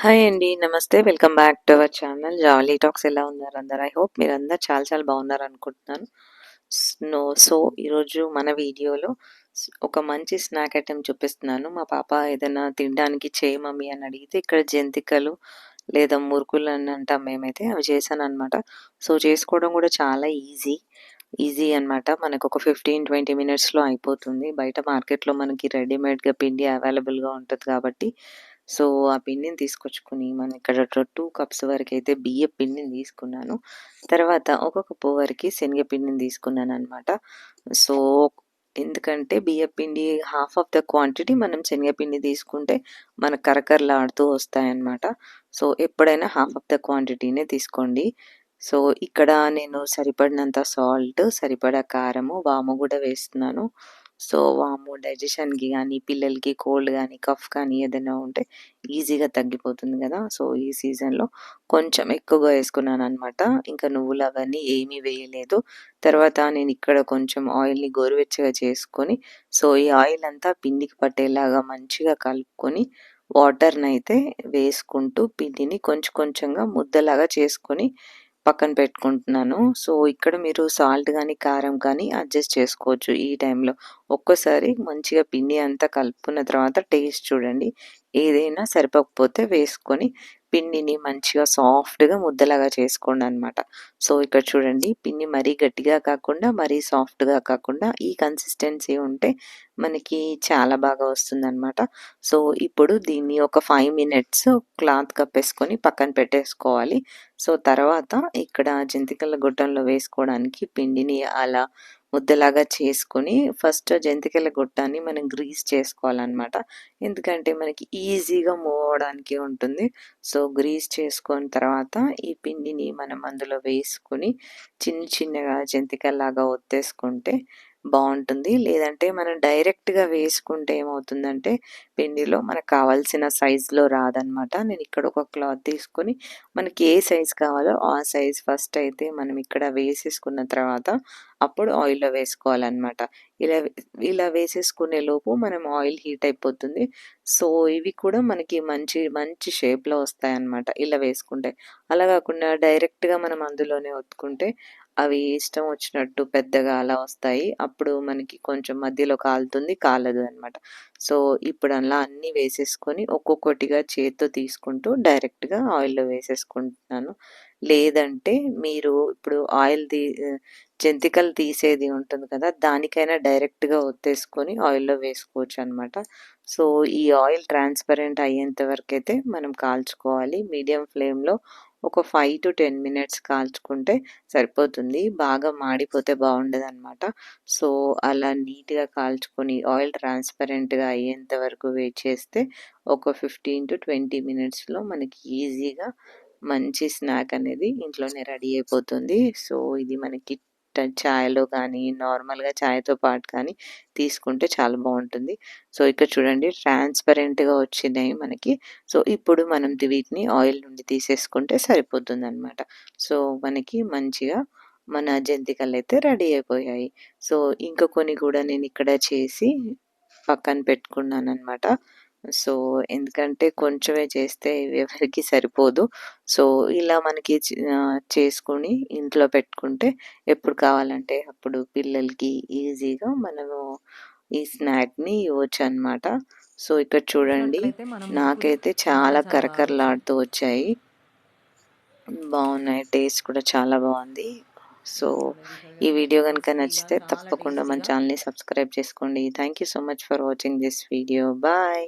Hi అండి. నమస్తే. Welcome back to our channel jolly talks. ఎలా ఉన్నారు అందరూ? ఐ హోప్ మీరు అందరు చాలా చాలా బాగున్నారనుకుంటున్నాను. నో సో ఈరోజు మన వీడియోలో ఒక మంచి స్నాక్ ఐటెం చూపిస్తున్నాను. మా పాప ఏదైనా తినడానికి చేయమమ్మి అని అడిగితే ఇక్కడ జంతికలు లేదా మురుకులు అని అంటాం మేమైతే అవి చేశాను అనమాట సో చేసుకోవడం కూడా చాలా ఈజీ. ఈజీ అనమాట. మనకు ఒక 15, 20 మినిట్స్‌లో అయిపోతుంది. బయట మార్కెట్‌లో మనకి రెడీమేడ్‌గా పిండి అవైలబుల్‌గా ఉంటుంది కాబట్టి సో, ఆ పిండిని తీసుకొచ్చుకొని మనం ఇక్కడ టూ కప్స్ వరకు అయితే బియ్య పిండిని తీసుకున్నాను. తర్వాత ఒక కప్పు వరకు శనగపిండిని తీసుకున్నాను అనమాట సో, ఎందుకంటే బియ్యపు పిండి హాఫ్ ఆఫ్ ద క్వాంటిటీ మనం శనగపిండి తీసుకుంటే మన కరకరలాడుతూ వస్తాయన్నమాట. సో, ఎప్పుడైనా హాఫ్ ఆఫ్ ద క్వాంటిటీనే తీసుకోండి. సో, ఇక్కడ నేను సరిపడినంత సాల్ట్, సరిపడా కారము, వాము కూడా వేస్తున్నాను. సో, వాము డైజెషన్‌కి కానీ పిల్లలకి కోల్డ్ కానీ కఫ్ కానీ ఏదైనా ఉంటే ఈజీగా తగ్గిపోతుంది కదా! సో, ఈ సీజన్‌లో కొంచెం ఎక్కువగా వేసుకున్నాను అనమాట ఇంకా నువ్వులు అవన్నీ ఏమీ వేయలేదు. తర్వాత నేను ఇక్కడ కొంచెం ఆయిల్‌ని గోరువెచ్చగా చేసుకొని, సో, ఈ ఆయిల్ అంతా పిండికి పట్టేలాగా మంచిగా కలుపుకొని, వాటర్ని అయితే వేసుకుంటూ పిండిని కొంచెం కొంచెంగా ముద్దలాగా చేసుకొని పక్కన పెట్టుకుంటున్నాను. సో, ఇక్కడ మీరు సాల్ట్ గానీ, కారం కానీ అడ్జస్ట్ చేసుకోవచ్చు ఈ టైంలో. ఒక్కోసారి మంచిగా పిండి అంతా కలుపుకున్న తర్వాత టేస్ట్ చూడండి. ఏదైనా సరిపోకపోతే వేసుకొని పిండిని మంచిగా సాఫ్ట్‌గా ముద్దలాగా చేసుకోండి అనమాట సో, ఇక్కడ చూడండి పిండి మరీ గట్టిగా కాకుండా, మరీ సాఫ్ట్‌గా కాకుండా ఈ కన్సిస్టెన్సీ ఉంటే మనకి చాలా బాగా వస్తుందన్నమాట సో, ఇప్పుడు దీన్ని ఒక ఫైవ్ మినిట్స్ క్లాత్ కప్పేసుకొని పక్కన పెట్టేసుకోవాలి. సో, తర్వాత ఇక్కడ జంతికల గొట్టంలో వేసుకోవడానికి పిండిని అలా ముద్దలాగా చేసుకొని ఫస్ట్ జంతికల గొట్టాన్ని మనం గ్రీస్ చేసుకోవాలన్నమాట ఎందుకంటే మనకి ఈజీగా మూవ్ అవ్వడానికి ఉంటుంది. సో, గ్రీస్ చేసుకున్న తర్వాత ఈ పిండిని మనం అందులో వేసుకొని చిన్న చిన్నగా జంతికల్లాగా ఒత్తేసుకుంటే బాగుంటుంది లేదంటే మనం డైరెక్ట్‌గా వేసుకుంటే ఏమవుతుందంటే పిండిలో మనకు కావాల్సిన సైజులో రాదనమాట. నేను ఇక్కడ ఒక క్లాత్ తీసుకొని మనకి ఏ సైజ్ కావాలో ఆ సైజ్ ఫస్ట్ అయితే మనం ఇక్కడ వేసేసుకున్న తర్వాత అప్పుడు ఆయిల్‌లో వేసుకోవాలన్నమాట ఇలా ఇలా వేసేసుకునే లోపు మనం ఆయిల్ హీట్ అయిపోతుంది. సో, ఇవి కూడా మనకి మంచి మంచి షేప్‌లో వస్తాయన్నమాట ఇలా వేసుకుంటే. అలా కాకుండా డైరెక్ట్‌గా మనం అందులోనే ఒత్తుకుంటే అవి ఇష్టం వచ్చినట్టు పెద్దగా అలా వస్తాయి. అప్పుడు మనకి కొంచెం మధ్యలో కాలుతుంది, కాలదు అనమాట. సో, ఇప్పుడు అలా అన్నీ వేసేసుకొని ఒక్కొక్కటిగా చేత్తో తీసుకుంటూ డైరెక్ట్‌గా ఆయిల్‌లో వేసేసుకుంటున్నాను. లేదంటే మీరు ఇప్పుడు ఆయిల్ తీ జంతికలు తీసేది ఉంటుంది కదా! దానికైనా డైరెక్ట్‌గా ఒత్తేసుకొని ఆయిల్‌లో వేసుకోవచ్చు అనమాట సో, ఈ ఆయిల్ ట్రాన్స్‌పరెంట్ అయ్యేంత అయితే మనం కాల్చుకోవాలి. మీడియం ఫ్లేమ్‌లో ఒక 5-10 మినిట్స్ కాల్చుకుంటే సరిపోతుంది. బాగా మాడిపోతే బాగుండదు అనమాట సో, అలా నీట్‌గా కాల్చుకొని ఆయిల్ ట్రాన్స్‌పరెంట్‌గా అయ్యేంత వరకు వెయిట్ చేస్తే ఒక 15-20 మినిట్స్‌లో మనకి ఈజీగా మంచి స్నాక్ అనేది ఇంట్లోనే రెడీ అయిపోతుంది. సో, ఇది మనకి ట చాయ్‌లో కానీ, నార్మల్‌గా చాయ్‌తో పాటు కానీ తీసుకుంటే చాలా బావుంటుంది. సో, ఇక్కడ చూడండి ట్రాన్స్‌పరెంట్‌గా వచ్చినాయి మనకి. సో, ఇప్పుడు మనం వీటిని ఆయిల్ నుండి తీసేసుకుంటే సరిపోతుందనమాట. సో, మనకి మంచిగా మన జంతికలైతే రెడీ అయిపోయాయి. సో, ఇంకా కొన్ని కూడా నేను ఇక్కడ చేసి పక్కన పెట్టుకున్నాననమాట. సో, ఎందుకంటే కొంచెమే చేస్తే ఎవరికీ సరిపోదు. సో, ఇలా మనకి చేసుకొని ఇంట్లో పెట్టుకుంటే ఎప్పుడు కావాలంటే అప్పుడు పిల్లలకి ఈజీగా మనము ఈ స్నాక్‌ని ఇవ్వొచ్చనమాట. సో, ఇక్కడ చూడండి నాకైతే చాలా కరకరలాడుతూ వచ్చాయి. బావున్నాయి. టేస్ట్ కూడా చాలా బావుంది. సో, ఈ వీడియో గనుక నచ్చితే తప్పకుండా మన ఛానల్‌ని సబ్స్క్రైబ్ చేసుకోండి. Thank you so much for watching this video. Bye.